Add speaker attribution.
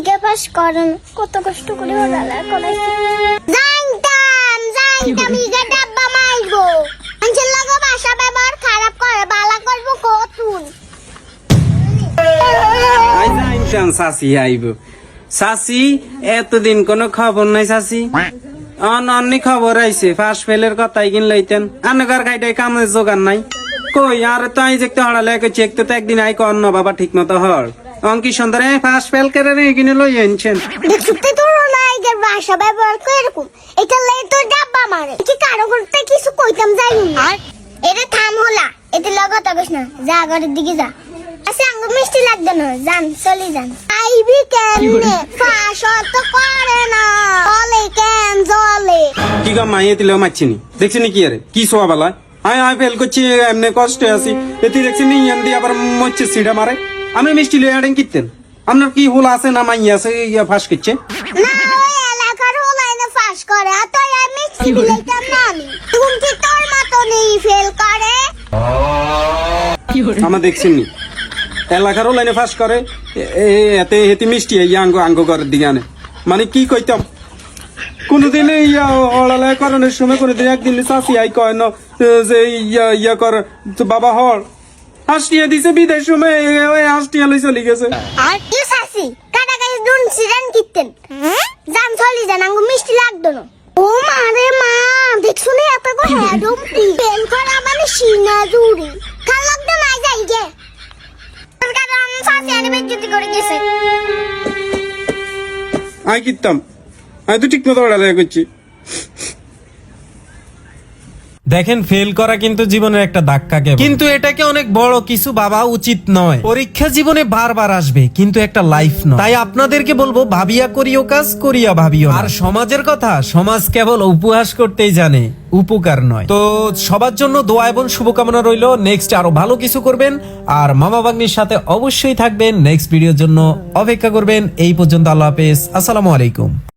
Speaker 1: লিগে পাস করেন। কত কষ্ট করে জানতাম জানতাম ইগে ডাব্বা লগে ভাষা ব্যবহার খারাপ করে বালা করব কতুন?
Speaker 2: আই জানতাম আইব। চাচি এতদিন কোনো খবর নাই চাচি অন অন্য খবর আইছে ফার্স্ট ফেলের কথাই কিন লইতেন। আনকার খাইটাই কামের জোগান নাই। কই আর তো আই দেখতে হড়ালে চেক তো একদিন আই কর ন বাবা ঠিক মতো হর। অঙ্কি সুন্দর ফার্স্ট ফেল করে রে কিনে লই আনছেন।
Speaker 1: দেখতে তোর না ইগে ভাষা ব্যবহার করে এরকম। এটা লাই তোর ডাব্বা মারে। কি কারও করতে কিছু কইতাম যাই না। এটা থাম হলা। এটা লগা তবেস না। যা ঘরের দিকে যা। আচ্ছা আঙ্গ মিষ্টি লাগবে না। যান চলে যান। আইবি কেমনে? ফাঁস তো করে না। জলে কেন জলে?
Speaker 2: কি গা মাইয়ে দিলেও মারছিনি দেখছিনি কি আরে? কি সোয়া বালা? আই আই ফেল করছি এমনি কষ্টে আছি। এতে দেখছি নি ইয়ান দিয়ে আবার মরছে সিডা মারে। আমি মিষ্টি লই আড়েন কিতেন আপনার কি হুল আছে না মাই আছে ইয়া ফাঁস করছে?
Speaker 1: না ওই এলাকার হলাইনে ফাঁস করে আর তুই আর মিষ্টি দিলাইতাম না আমি। তুমি কি তোর মতো নেই ফেল করে।
Speaker 2: আমার দেখছেননি এলাকারও লাইনে ফাঁস করে এতে হেতি মিষ্টি এই আঙ্গ আঙ্গ ঘরের দিকে আনে। মানে কি কইতাম? কোনদিন ইয়া হড়ালে করানোর সময় কোনদিন একদিন চাষি আই কয় ন যে ইয়া ইয়া কর তো বাবা হল হাসটিয়া দিছে বিদেশ সময় ওই হাসটিয়া লই চলে গেছে
Speaker 1: আর ইউ সাসি কাটা গাইস দুন সিরান কিতেন জান চলি জান আঙ্গু মিষ্টি লাগতো না। ও মারে মা দেখছ না এত গো হেডম ফেল করা মানে সিনা জুড়ি। কাল লাগতো নাই যাই গে। কারণ সাসি আনি বেজ্জতি করে গেছে
Speaker 2: আই কিতাম আমি তো ঠিক মতো হড়ালে করছি।
Speaker 3: দেখেন ফেল করা কিন্তু জীবনের একটা ধাক্কা। কিন্তু এটাকে অনেক বড় কিছু বাবা উচিত নয়। পরীক্ষা জীবনে বারবার আসবে কিন্তু একটা লাইফ নয়। তাই আপনাদেরকে বলব ভাবিয়া করিও কাজ করিয়া ভাবিও আর সমাজের কথা সমাজ কেবল উপহাস করতেই জানে উপকার নয়। তো সবার জন্য দোয়া এবং শুভকামনা রইল। নেক্সট আরও ভালো কিছু করবেন আর মামা বাগনির সাথে অবশ্যই থাকবেন। নেক্সট ভিডিওর জন্য অপেক্ষা করবেন। এই পর্যন্ত আল্লাহ হাফেজ। আসসালামু আলাইকুম।